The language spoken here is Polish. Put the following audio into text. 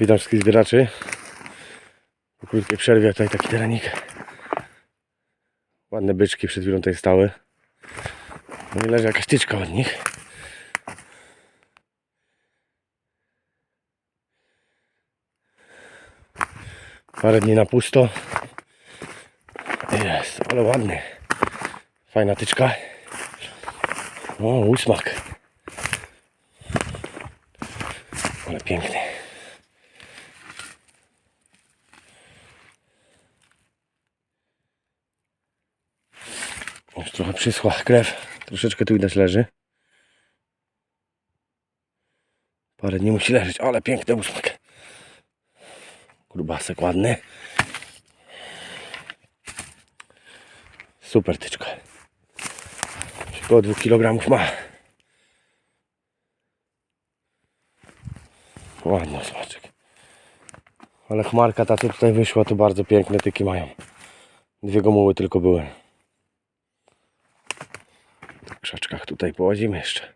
Witam wszystkich zbieraczy. Po krótkiej przerwie tutaj taki terenik. Ładne byczki przed chwilą tutaj stały. No i leży jakaś tyczka od nich. Parę dni na pusto. Jest, ale ładny. Fajna tyczka. O, ósmak. Ale piękny. Już trochę przyschła krew. Troszeczkę tu widać leży. Parę dni musi leżeć, ale piękny ósmak. Grubasek ładny. Super tyczka. Około 2 kg ma. Ładny smaczek. Ale chmarka ta co tutaj wyszła to bardzo piękne tyki mają. Dwie gomuły tylko były. Krzaczkach tutaj połazimy jeszcze.